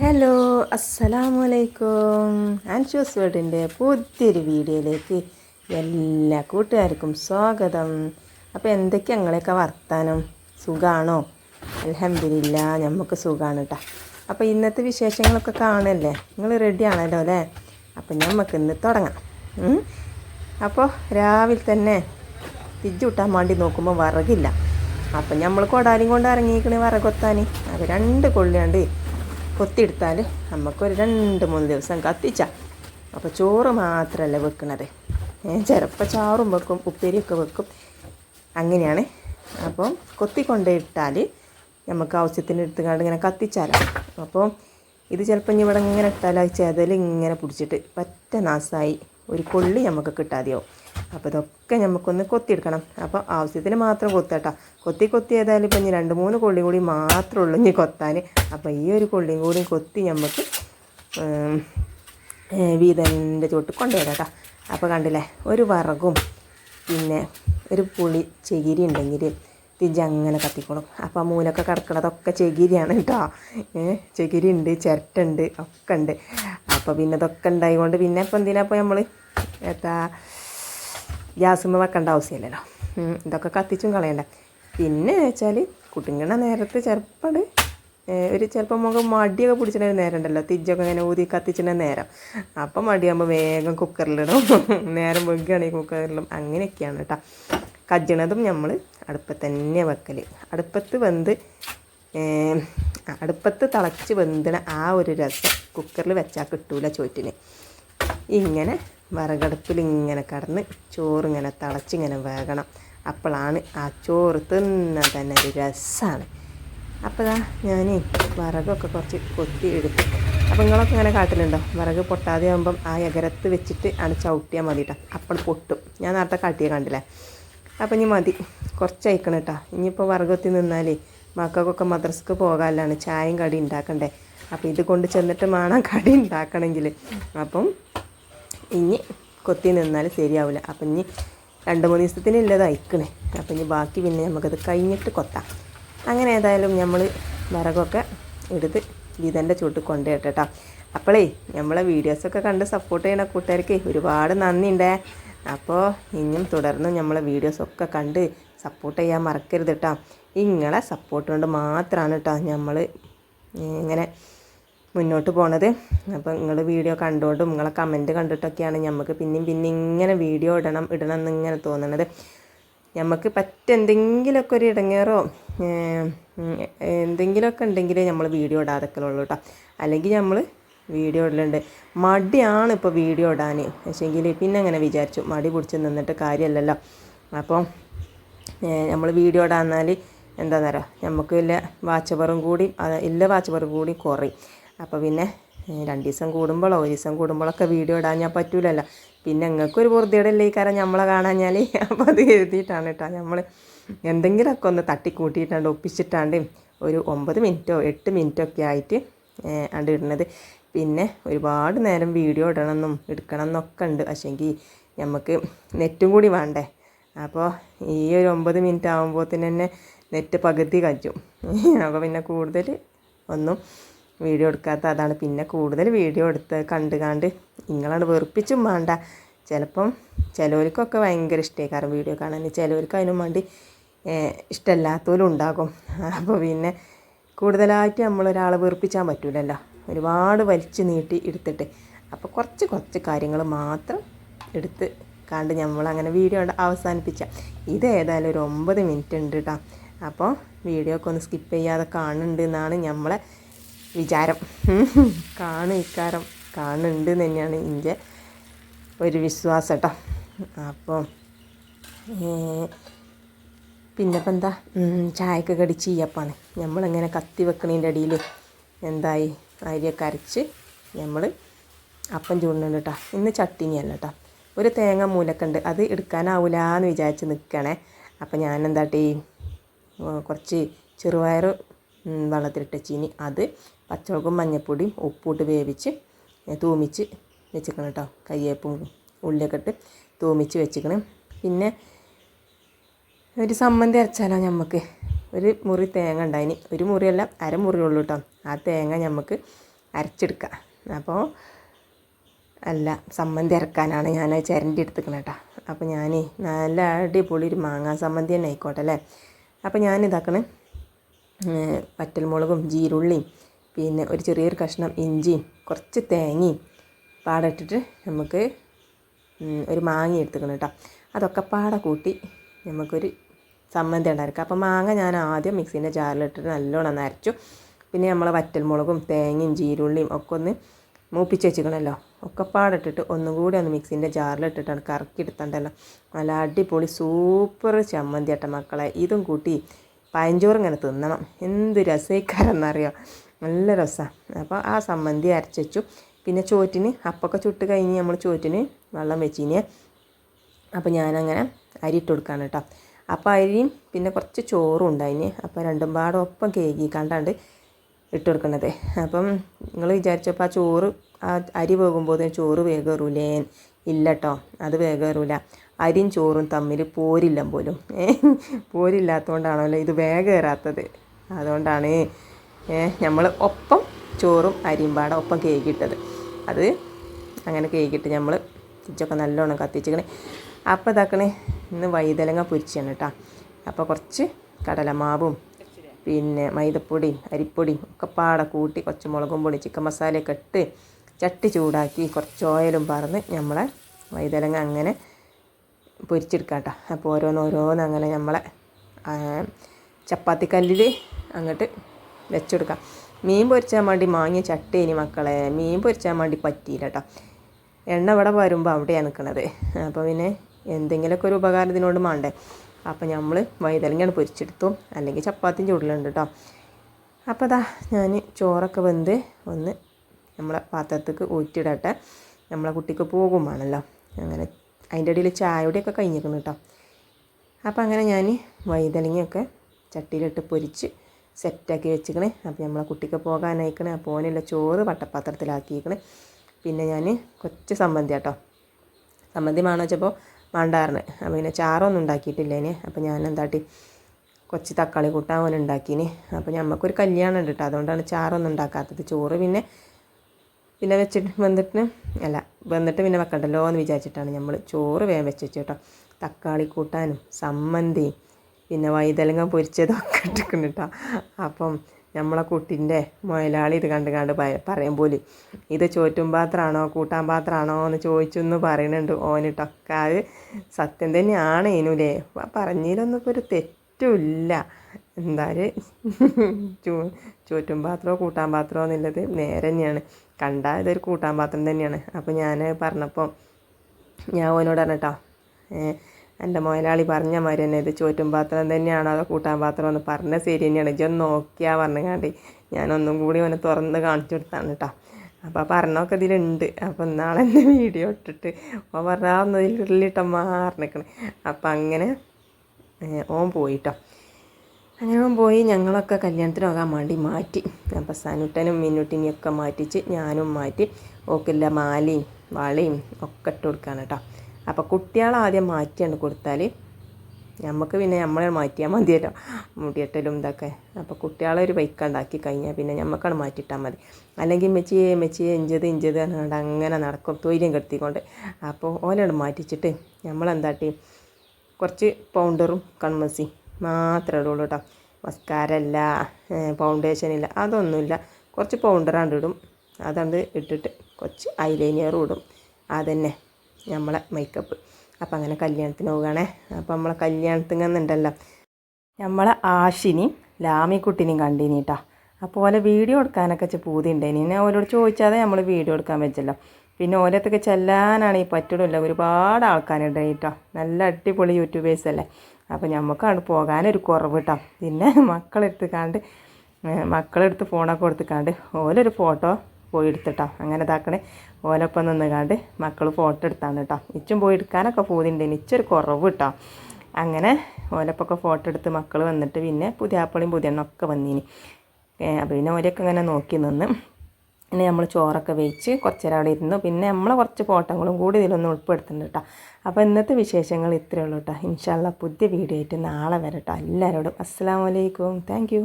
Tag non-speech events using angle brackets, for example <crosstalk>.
Hello അസ്സലാമു അലൈക്കും ആൻഷൂസ് വേർഡിന്റെ പുതിയൊരു വീഡിയോയിലേക്ക് എല്ലാ കൂട്ടുകാർക്കും സ്വാഗതം. അപ്പോൾ എന്തൊക്കെ ഞങ്ങളെയൊക്കെ വർത്താനം? സുഖമാണോ അലഹമില്ല നമുക്ക് സുഖമാണ് കേട്ടോ അപ്പോൾ ഇന്നത്തെ വിശേഷങ്ങളൊക്കെ കാണല്ലേ? നിങ്ങൾ റെഡി ആണല്ലോ അല്ലേ? അപ്പം നമുക്ക് ഇന്ന് തുടങ്ങാം. അപ്പോൾ രാവിലെ തന്നെ തിരിച്ചുവിട്ടാൻ വിട്ടാൻ വേണ്ടി നോക്കുമ്പോൾ വിറകില്ല. അപ്പം നമ്മൾ കൊടാലും കൊണ്ട് ഇറങ്ങിയിരിക്കണേ വിറകൊത്താൻ. അപ്പോൾ രണ്ട് കൊള്ളിയാണ്ട് കൊത്തിയെടുത്താൽ നമുക്കൊരു രണ്ട് മൂന്ന് ദിവസം കത്തിച്ച. അപ്പോൾ ചോറ് മാത്രമല്ല വെക്കുന്നത് ചിലപ്പോൾ ചാറും വെക്കും ഉപ്പേരിയൊക്കെ വെക്കും. അങ്ങനെയാണ്. അപ്പം കൊത്തി കൊണ്ടിട്ടാൽ നമുക്ക് ആവശ്യത്തിന് എടുത്തുകൊണ്ട് ഇങ്ങനെ കത്തിച്ചാലോ. അപ്പോൾ ഇത് ചിലപ്പോൾ ഇനി ഇവിടെ ഇങ്ങനെ ഇട്ടാൽ അത് ചെതൽ ഇങ്ങനെ പിടിച്ചിട്ട് പറ്റ നാസായി. ഒരു കൊള്ളി നമുക്ക് കിട്ടാതെയാവും. അപ്പോൾ ഇതൊക്കെ നമുക്കൊന്ന് കൊത്തിയെടുക്കണം. അപ്പോൾ ആവശ്യത്തിന് മാത്രം കൊത്തട്ടോ. കൊത്തി കൊത്തി ഏതായാലും ഇപ്പം ഇനി രണ്ട് മൂന്ന് കൊള്ളി കൂടി മാത്രമേ ഉള്ളൂ ഇനി കൊത്താൻ അപ്പോൾ ഈ ഒരു കൊള്ളിയും കൂടി കൊത്തി നമുക്ക് വീതന്റെ ചോട്ട് കൊണ്ടുവരാം കേട്ടോ അപ്പോൾ കണ്ടില്ലേ ഒരു വറകും പിന്നെ ഒരു പുളി ചകിരി ഉണ്ടെങ്കിൽ തിരിച്ച് അങ്ങനെ കത്തിക്കോളും അപ്പോൾ മൂലൊക്കെ കിടക്കണതൊക്കെ ചകിരിയാണ് കേട്ടോ. ചകിരി ഉണ്ട് ചിരട്ടുണ്ട് ഒക്കെ ഉണ്ട്. അപ്പോൾ പിന്നെ ഇതൊക്കെ ഉണ്ടായതുകൊണ്ട് പിന്നെ ഇപ്പം എന്തിനാ ഇപ്പോൾ നമ്മൾ എത്താ ഗ്യാസുമ്മ വെക്കേണ്ട ആവശ്യമില്ലല്ലോ ഇതൊക്കെ കത്തിച്ചും കളയണ്ട. പിന്നെ വെച്ചാൽ കുട്ടിങ്ങണ നേരത്തെ ചിലപ്പോൾ ഒരു ചിലപ്പോൾ നമുക്ക് മടിയൊക്കെ പിടിച്ചിട്ട് നേരം ഉണ്ടല്ലോ തിജ്ജൊക്കെ ഇങ്ങനെ ഊതി കത്തിച്ചിട്ട് നേരം. അപ്പം മടിയാകുമ്പോൾ വേഗം കുക്കറിലിടും. <laughs> നേരം വെക്കുകയാണെങ്കിൽ കുക്കറിലും അങ്ങനെയൊക്കെയാണ് കേട്ടോ കജ്ജണതും നമ്മൾ അടുപ്പത്ത് തന്നെ വെക്കൽ അടുപ്പത്ത് വെന്ത് അടുപ്പത്ത് തിളച്ച് വെന്തണ ആ ഒരു രസം കുക്കറിൽ വെച്ചാൽ കിട്ടൂല ചോറ്റിന്. ഇങ്ങനെ വിറകടുപ്പിൽ ഇങ്ങനെ കടന്ന് ചോറിങ്ങനെ തിളച്ചിങ്ങനെ വേകണം. അപ്പോഴാണ് ആ ചോറ് തിന്ന തന്നെ ഒരു രസമാണ് അപ്പോൾ ഇതാ ഞാൻ വിറകൊക്കെ കുറച്ച് കൊത്തി എടുത്തു അപ്പോൾ നിങ്ങളൊക്കെ ഇങ്ങനെ കാട്ടിലുണ്ടോ? വിറക് പൊട്ടാതെ ആകുമ്പം ആ എകരത്ത് വെച്ചിട്ട് ആണ് ചവിട്ടിയാൽ മതി കേട്ടോ അപ്പോൾ പൊട്ടും. ഞാൻ നേരത്തെ കാട്ടിയ കണ്ടില്ലേ? അപ്പം ഇനി മതി. കുറച്ച് അയക്കണം കേട്ടോ. ഇനിയിപ്പോൾ വിറകൊത്തി നിന്നാലേ മക്കൾക്കൊക്കെ മദ്രസക്ക് പോകാനാണ് ചായയും കടി ഉണ്ടാക്കണ്ടേ? അപ്പോൾ ഇത് കൊണ്ട് ചെന്നിട്ട് വേണം കടി ഉണ്ടാക്കണമെങ്കിൽ. അപ്പം ഇനി കൊത്തി നിന്നാൽ ശരിയാവില്ല അപ്പം ഇനി രണ്ട് മൂന്ന് ദിവസത്തിന് ഉള്ളത് അയക്കണേ. അപ്പം ഇനി ബാക്കി പിന്നെ നമുക്കത് കഴിഞ്ഞിട്ട് കൊത്താം. അങ്ങനെ ഏതായാലും നമ്മൾ വിറകൊക്കെ എടുത്ത് ഗീതന്റെ ചൂട്ട് കൊണ്ടുപോയിട്ട് കേട്ടോ. അപ്പോളേ നമ്മളെ വീഡിയോസൊക്കെ കണ്ട് സപ്പോർട്ട് ചെയ്യണ കൂട്ടുകാർക്ക് ഒരുപാട് നന്ദിയുണ്ടേ. അപ്പോൾ ഇനിയും തുടർന്നും നമ്മളെ വീഡിയോസൊക്കെ കണ്ട് സപ്പോർട്ട് ചെയ്യാൻ മറക്കരുത് കേട്ടോ. ഇങ്ങളെ സപ്പോർട്ട് കൊണ്ട് മാത്രമാണ് കേട്ടോ നമ്മൾ ഇങ്ങനെ മുന്നോട്ട് പോണത്. അപ്പോൾ നിങ്ങൾ വീഡിയോ കണ്ടുകൊണ്ടും നിങ്ങളെ കമന്റ് കണ്ടിട്ടൊക്കെയാണ് നമുക്ക് പിന്നെയും പിന്നെ ഇങ്ങനെ വീഡിയോ ഇടണം ഇടണം എന്നിങ്ങനെ തോന്നണത്. നമുക്ക് പറ്റ എന്തെങ്കിലുമൊക്കെ ഒരു ഇടങ്ങേറോ എന്തെങ്കിലുമൊക്കെ ഉണ്ടെങ്കിലേ നമ്മൾ വീഡിയോ ഇടാതെക്കലുള്ളൂ കേട്ടോ അല്ലെങ്കിൽ നമ്മൾ വീഡിയോ ഇടലുണ്ട്. മടിയാണ് ഇപ്പോൾ വീഡിയോ ഇടാൻ പക്ഷേങ്കിൽ പിന്നെ അങ്ങനെ വിചാരിച്ചു. മടി പിടിച്ച് നിന്നിട്ട് കാര്യമല്ലല്ലോ അപ്പോൾ നമ്മൾ വീഡിയോ ഇടാന്നാൽ എന്താ പറയുക നമുക്ക് ഇല്ല വാച്ചവറും കൂടി ഇല്ല വാച്ചവറും കൂടി കുറയും. അപ്പോൾ പിന്നെ രണ്ട് ദിവസം കൂടുമ്പോഴോ ഒരു ദിവസം കൂടുമ്പോഴൊക്കെ വീഡിയോ ഇടാൻ ഞാൻ പറ്റൂലല്ലോ. പിന്നെ നിങ്ങൾക്കൊരു പൊറുതിയുടെ ഈ കാരണം നമ്മളെ കാണാഞ്ഞാൽ അപ്പോൾ അത് എഴുതിയിട്ടാണ് കേട്ടോ നമ്മൾ എന്തെങ്കിലുമൊക്കെ ഒന്ന് തട്ടിക്കൂട്ടിയിട്ടാണ്ട് ഒപ്പിച്ചിട്ടാണ്ട് ഒരു ഒമ്പത് മിനിറ്റോ എട്ട് മിനിറ്റോ ഒക്കെ ആയിട്ട് അണ്ട് ഇടുന്നത്. പിന്നെ ഒരുപാട് നേരം വീഡിയോ ഇടണമെന്നും എടുക്കണം എന്നൊക്കെ ഉണ്ട്. പക്ഷേങ്കിൽ നമുക്ക് നെറ്റും കൂടി വേണ്ടേ? അപ്പോൾ ഈ ഒരു ഒമ്പത് മിനിറ്റ് ആകുമ്പോൾ തന്നെ നെറ്റ് പകുതി കജ്ജും. അപ്പോൾ പിന്നെ കൂടുതൽ ഒന്നും വീഡിയോ എടുക്കാത്ത അതാണ്. പിന്നെ കൂടുതൽ വീഡിയോ എടുത്ത് കണ്ട് കണ്ട് നിങ്ങളാണ് വെറുപ്പിച്ചും വേണ്ട ചിലപ്പം ചിലവർക്കൊക്കെ ഭയങ്കര ഇഷ്ടമായി. കാരണം വീഡിയോ കാണാൻ ചിലവർക്ക് അതിനും വേണ്ടി ഇഷ്ടമല്ലാത്തവരും ഉണ്ടാകും. അപ്പോൾ പിന്നെ കൂടുതലായിട്ട് നമ്മളൊരാളെ വെറുപ്പിച്ചാൻ പറ്റൂലല്ലോ. ഒരുപാട് വലിച്ചു നീട്ടി എടുത്തിട്ട്. അപ്പോൾ കുറച്ച് കുറച്ച് കാര്യങ്ങൾ മാത്രം എടുത്ത് കണ്ട് നമ്മളങ്ങനെ വീഡിയോ അവസാനിപ്പിച്ച. ഇത് ഏതായാലും ഒരു ഒമ്പത് മിനിറ്റ് ഉണ്ട് കേട്ടോ അപ്പോൾ വീഡിയോ ഒക്കെ ഒന്ന് സ്കിപ്പ് ചെയ്യാതെ കാണുന്നുണ്ട് എന്നാണ് നമ്മളെ വിചാരം. കാണും ഇക്കാരം. കാണുന്നുണ്ട് തന്നെയാണ് എന്റെ ഒരു വിശ്വാസം കേട്ടോ. അപ്പോൾ പിന്നെ ഇപ്പം എന്താ ചായക്ക് കടി ചീയപ്പാണ് നമ്മളിങ്ങനെ കത്തി വെക്കണതിന്റെ അടിയിൽ എന്തായി? അരിയൊക്കെ അരച്ച് നമ്മൾ അപ്പം ചൂടുന്നുണ്ട് കേട്ടോ. ഇന്ന് ചട്ടിനിയല്ല കേട്ടോ. ഒരു തേങ്ങ മൂലക്കുണ്ട്. അത് എടുക്കാനാവില്ല എന്ന് വിചാരിച്ച് നിൽക്കണേ അപ്പം ഞാൻ എന്താട്ടേ കുറച്ച് ചെറുപയർ വെള്ളത്തിലിട്ട ചീനി അത് പച്ചമുളകും മഞ്ഞൾപ്പൊടിയും ഉപ്പിട്ട് വേവിച്ച് തൂമിച്ച് വെച്ചിക്കണം കേട്ടോ. കയ്യേപ്പും ഉള്ളിയൊക്കെ ഇട്ട് തൂമിച്ച് വെച്ചിക്കണം പിന്നെ ഒരു സമ്മന്തി അരച്ചാലോ നമുക്ക് ഒരു മുറി തേങ്ങ ഉണ്ടായിന്. ഒരു മുറിയല്ല അരമുറി ഉള്ളൂ കേട്ടോ. ആ തേങ്ങ നമുക്ക് അരച്ചെടുക്കാം. അപ്പോൾ അല്ല സമ്മന്തി അരക്കാനാണ് ഞാൻ ചിരണ്ടി എടുത്തിക്കണത് കേട്ടോ. അപ്പോൾ ഞാൻ നല്ല അടിപൊളി ഒരു മാങ്ങാ സമ്മന്തി തന്നെ ആയിക്കോട്ടെ അല്ലേ? അപ്പോൾ ഞാൻ ഇതാക്കണേ വറ്റൽമുളകും ജീരുള്ളിയും പിന്നെ ഒരു ചെറിയൊരു കഷ്ണം ഇഞ്ചിയും കുറച്ച് തേങ്ങയും പാടെ ഇട്ടിട്ട് നമുക്ക് ഒരു മാങ്ങ എടുത്തുക്കണം കേട്ടോ. അതൊക്കെ പാടെ കൂട്ടി നമുക്കൊരു സമ്മന്തി ഉണ്ടായിരിക്കും. അപ്പോൾ മാങ്ങ ഞാൻ ആദ്യം മിക്സീന്റെ ജാറിലിട്ടിട്ട് നല്ലോണം അരച്ചു. പിന്നെ നമ്മൾ വറ്റൽമുളകും തേങ്ങയും ജീരുള്ളിയും ഒക്കെ ഒന്ന് മൂപ്പിച്ച് വെച്ചിക്കണമല്ലോ. ഒക്കെ പാടിട്ടിട്ട് ഒന്നും കൂടി ഒന്ന് മിക്സീന്റെ ജാറിലിട്ടിട്ടാണ് കറക്കി എടുത്തണ്ടല്ലോ നല്ല അടിപൊളി സൂപ്പർ ചമ്മന്തി ആട്ട മക്കളെ. ഇതും കൂട്ടി പയഞ്ചോറ് ഇങ്ങനെ തിന്നണം. എന്ത് രസക്കാരെന്നറിയോ? നല്ല രസമാണ് അപ്പോൾ ആ സമ്മന്തി അരച്ചു വെച്ചു പിന്നെ ചോറ്റിന് അപ്പൊക്കെ ചുട്ട് കഴിഞ്ഞ് നമ്മൾ ചോറ്റിന് വെള്ളം വെച്ചിനെ. അപ്പോൾ ഞാനങ്ങനെ അരി ഇട്ട് കൊടുക്കാണ് കേട്ടോ. അപ്പോൾ അരിയും പിന്നെ കുറച്ച് ചോറും ഉണ്ടായിന്. അപ്പോൾ രണ്ടും പാടും ഒപ്പം കേകി കണ്ടാണ്ട് ഇട്ട് കൊടുക്കണത്. അപ്പം നിങ്ങൾ വിചാരിച്ചപ്പോൾ ആ ചോറ് ആ അരി വേകുമ്പോൾ ചോറ് വേഗേറൂലേ? ഇല്ല കേട്ടോ അത് വേഗേറൂല. അരിയും ചോറും തമ്മിൽ പോരില്ല പോലും. പോരില്ലാത്തതുകൊണ്ടാണല്ലോ ഇത് വേഗേറാത്തത്. അതുകൊണ്ടാണ് നമ്മൾ ഒപ്പം ചോറും അരിയും പാടെ ഒപ്പം കേക്കിട്ടത് അത് അങ്ങനെ കേക്കിട്ട് നമ്മൾ തിരിച്ചൊക്കെ നല്ലോണം കത്തിച്ചിക്കണേ. അപ്പോൾ ഇതാക്കണേ ഇന്ന് വൈതലങ്ങ പൊരിച്ചാണ് കേട്ടോ അപ്പോൾ കുറച്ച് കടലമാവും പിന്നെ മൈദപ്പൊടിയും അരിപ്പൊടിയും ഒക്കെ പാടെ കൂട്ടി കുറച്ച് മുളകും പൊടി ചിക്കൻ മസാലയൊക്കെ ഇട്ട് ചട്ടി ചൂടാക്കി കുറച്ച് ഓയിലും പറന്ന് നമ്മളെ വൈതലങ്ങ അങ്ങനെ പൊരിച്ചെടുക്കാം കേട്ടോ അപ്പോൾ ഓരോന്ന് ഓരോന്ന് അങ്ങനെ നമ്മളെ ചപ്പാത്തിക്കല്ലിൽ അങ്ങോട്ട് വെച്ചെടുക്കാം. മീൻ പൊരിച്ചാൻ വേണ്ടി മാങ്ങിയ ചട്ടേനി മക്കളെ. മീൻ പൊരിച്ചാൻ വേണ്ടി പറ്റിയില്ല കേട്ടോ എണ്ണ ഇവിടെ വരുമ്പോൾ അവിടെയാണ് നിൽക്കുന്നത് അപ്പോൾ പിന്നെ എന്തെങ്കിലുമൊക്കെ ഒരു ഉപകാരത്തിനോട് വേണ്ടേ അപ്പോൾ നമ്മൾ വൈതലങ്ങയാണ് പൊരിച്ചെടുത്തു. അല്ലെങ്കിൽ ചപ്പാത്തിയും ചൂടലുണ്ട് കേട്ടോ അപ്പോൾ അതാ ഞാൻ ചോറൊക്കെ വെന്ത് ഒന്ന് നമ്മളെ പാത്രത്തേക്ക് ഊറ്റിയിടട്ടെ. നമ്മളെ കുട്ടിക്ക് പോകുമാണല്ലോ അങ്ങനെ അതിന്റെ ഇടയിൽ ചായയുടെയൊക്കെ കഴിഞ്ഞിരിക്കുന്നു കേട്ടോ അപ്പോൾ അങ്ങനെ ഞാൻ വൈതലങ്ങയൊക്കെ ചട്ടിയിലിട്ട് പൊരിച്ച് സെറ്റാക്കി വെച്ചിക്കണേ അപ്പോൾ നമ്മളെ കുട്ടിക്ക് പോകാനായിക്കണേ. അപ്പോൾ ഓനുള്ള ചോറ് വട്ടപ്പാത്രത്തിലാക്കിയിരിക്കണേ. പിന്നെ ഞാൻ കൊച്ചു സമ്മന്തി കേട്ടോ സമ്മന്തി വേണമെന്ന് വെച്ചപ്പോൾ വേണ്ടാറിന് അപ്പോൾ പിന്നെ ചാറൊന്നും ഉണ്ടാക്കിയിട്ടില്ല ഇനി. അപ്പോൾ ഞാൻ എന്താട്ടി കൊച്ചു തക്കാളി കൂട്ടാൻ ഓൻ ഉണ്ടാക്കിന് അപ്പോൾ ഞമ്മക്കൊരു കല്യാണം ഉണ്ട് കേട്ടോ. അതുകൊണ്ടാണ് ചാറൊന്നും ഉണ്ടാക്കാത്തത്. ചോറ് പിന്നെ പിന്നെ വെച്ചിട്ട് വന്നിട്ട് അല്ല വന്നിട്ട് പിന്നെ വെക്കണ്ടല്ലോ എന്ന് വിചാരിച്ചിട്ടാണ് നമ്മൾ ചോറ് വേഗം വെച്ച് വെച്ചു കേട്ടോ. തക്കാളി കൂട്ടാനും സമ്മന്തിയും പിന്നെ വൈതലങ്ങ പൊരിച്ചതൊക്കെ ഇട്ടിട്ടുണ്ട് കേട്ടോ അപ്പം നമ്മളെ കുട്ടിന്റെ മുതലാളി ഇത് കണ്ട് കണ്ട് പറയും പോലും ഇത് ചോറ്റും പാത്രമാണോ കൂട്ടാൻ പാത്രമാണോ എന്ന് ചോദിച്ചു എന്ന് പറയുന്നുണ്ട് ഓനിട്ടൊക്കെ അത് സത്യം തന്നെയാണ് ഇനുലേ. പറഞ്ഞതിലൊന്നും ഇപ്പോൾ ഒരു തെറ്റുമില്ല എന്തായാലും ചോറ്റും പാത്രമോ കൂട്ടാൻ പാത്രമോ എന്നുള്ളത് നേരെ തന്നെയാണ്. കണ്ടാൽ ഇതൊരു കൂട്ടാൻ പാത്രം തന്നെയാണ്. അപ്പോൾ ഞാൻ പറഞ്ഞപ്പോൾ ഞാൻ ഓനോട് പറഞ്ഞിട്ടോ എന്റെ മുതലാളി പറഞ്ഞ മാതിരി തന്നെ ഇത് ചോറ്റും പാത്രം തന്നെയാണോ അതോ കൂട്ടാൻ പാത്രം എന്ന് പറഞ്ഞ ശരി തന്നെയാണ്. ഇജൊന്ന് നോക്കിയാൽ പറഞ്ഞുകാണ്ടി ഞാനൊന്നും കൂടി അവനെ തുറന്ന് കാണിച്ചു കൊടുത്താണ് കേട്ടോ അപ്പോൾ പറഞ്ഞൊക്കെ ഇതിലുണ്ട്. അപ്പോൾ നാളെ എന്റെ വീഡിയോ ഇട്ടിട്ട് അപ്പോൾ പറഞ്ഞാൽ ഇതിലിട്ട മാറിനിക്കണേ അപ്പം അങ്ങനെ ഓൻ പോയിട്ടോ അങ്ങനെ ഓൻ പോയി. ഞങ്ങളൊക്കെ കല്യാണത്തിന് പോകാൻ വേണ്ടി മാറ്റി. അപ്പം സനുട്ടനും മിന്നുട്ടിനെയും ഒക്കെ മാറ്റിച്ച് ഞാനും മാറ്റി. ഓക്കില്ല മാലയും വളയും ഒക്കെ ഇട്ട് കൊടുക്കാണ് കേട്ടോ അപ്പോൾ കുട്ടികളെ ആദ്യം മാറ്റിയാണ് കൊടുത്താൽ നമുക്ക് പിന്നെ നമ്മളെ മാറ്റിയാൽ മതിയല്ലോ മുടിയെട്ടലും ഇതൊക്കെ. അപ്പോൾ കുട്ടികളെ ഒരു ബൈക്ക് ഉണ്ടാക്കി കഴിഞ്ഞാൽ പിന്നെ നമുക്കാണ് മാറ്റിയിട്ടാൽ മതി. അല്ലെങ്കിൽ മെച്ചിയെ മെച്ചിയെ ഇഞ്ചത് ഇഞ്ചത് പറഞ്ഞുകൊണ്ട് അങ്ങനെ നടക്കും. തൊയിലും കെടുത്തിക്കൊണ്ട്. അപ്പോൾ ഓലോട് മാറ്റിച്ചിട്ട് നമ്മളെന്താട്ടി കുറച്ച് പൗണ്ടറും കൺമസി മാത്രമേ ഉള്ളൂ കേട്ടോ. മസ്കാരല്ല ഫൗണ്ടേഷനില്ല അതൊന്നുമില്ല. കുറച്ച് പൗണ്ടറാണ്ട് ഇടും. അതണ്ട് ഇട്ടിട്ട് കുറച്ച് ഐലൈനറും ഇടും. അതന്നെ. നമ്മളെ മേക്കപ്പ് അപ്പം അങ്ങനെ കല്യാണത്തിന് പോവുകയാണേ. അപ്പം നമ്മളെ കല്യാണത്തിനുണ്ടല്ലോ നമ്മളെ ആഷിനെയും ലാമിക്കുട്ടിനെയും കണ്ടിനി കേട്ടോ അപ്പോൾ ഓലെ വീഡിയോ എടുക്കാനൊക്കെ പൂതി ഉണ്ടായിനി ഞാൻ ഓരോട് ചോദിച്ചാതെ നമ്മൾ വീഡിയോ എടുക്കാൻ വെച്ചല്ലോ. പിന്നെ ഓലത്തൊക്കെ ചെല്ലാനാണ് ഈ പറ്റുള്ളൂ ഒരുപാട് ആൾക്കാരുണ്ട് കേട്ടോ നല്ല അടിപൊളി യൂട്യൂബേഴ്സ് അല്ലേ. അപ്പോൾ നമുക്കാണ് പോകാനൊരു കുറവ് കേട്ടോ പിന്നെ മക്കളെടുത്ത് കണ്ട് മക്കളെടുത്ത് ഫോണൊക്കെ കൊടുത്തിക്കാണ്ട് ഓലൊരു ഫോട്ടോ പോയി എടുത്തിട്ടോ അങ്ങനെ ഇതാക്കണേ. ഓലൊപ്പം നിന്ന് കാണ്ട് മക്കൾ ഫോട്ടോ എടുത്താണ് കേട്ടോ ഇച്ചും പോയി എടുക്കാനൊക്കെ പോകുന്നുണ്ട് ഇച്ചൊരു കുറവ് കേട്ടോ അങ്ങനെ ഓലപ്പൊക്കെ ഫോട്ടോ എടുത്ത് മക്കൾ വന്നിട്ട് പിന്നെ പുതിയാപ്പളിയും പുതിയണ്ണൊക്കെ വന്നിനി. അപ്പോൾ പിന്നെ ഓരൊക്കെ ഇങ്ങനെ നോക്കി നിന്ന്. പിന്നെ നമ്മൾ ചോറൊക്കെ വെച്ച് കുറച്ച് നേരം അവിടെ ഇരുന്നു. പിന്നെ നമ്മൾ കുറച്ച് ഫോട്ടോകളും കൂടി ഇതിലൊന്നും ഉൾപ്പെടുത്തുന്നുണ്ട് കേട്ടോ അപ്പോൾ ഇന്നത്തെ വിശേഷങ്ങൾ ഇത്രയേ ഉള്ളൂ കേട്ടോ ഇൻഷാല്ല പുതിയ വീഡിയോ ആയിട്ട് നാളെ വരട്ടോ എല്ലാവരോടും അസ്സാം വലൈക്കും താങ്ക്